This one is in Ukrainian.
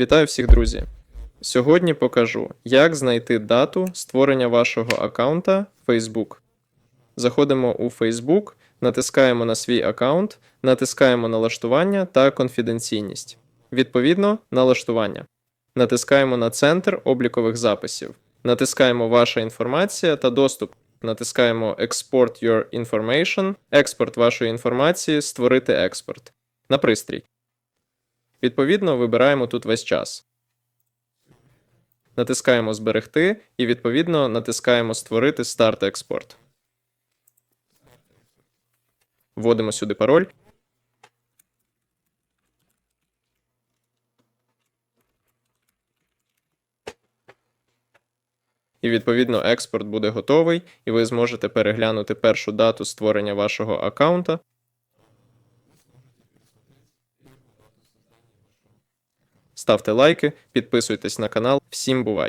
Вітаю всіх, друзі! Сьогодні покажу, як знайти дату створення вашого аккаунта Facebook. Заходимо у Facebook, натискаємо на свій аккаунт, натискаємо налаштування та конфіденційність. Відповідно, налаштування. Натискаємо на центр облікових записів. Натискаємо Ваша інформація та доступ. Натискаємо Export Your Information, експорт вашої інформації, створити експорт на пристрій. Відповідно, вибираємо тут весь час. Натискаємо Зберегти і відповідно натискаємо Створити старт експорт. Вводимо сюди пароль. І відповідно експорт буде готовий, і ви зможете переглянути першу дату створення вашого аккаунта. Ставте лайки, підписуйтесь на канал. Всім бувай!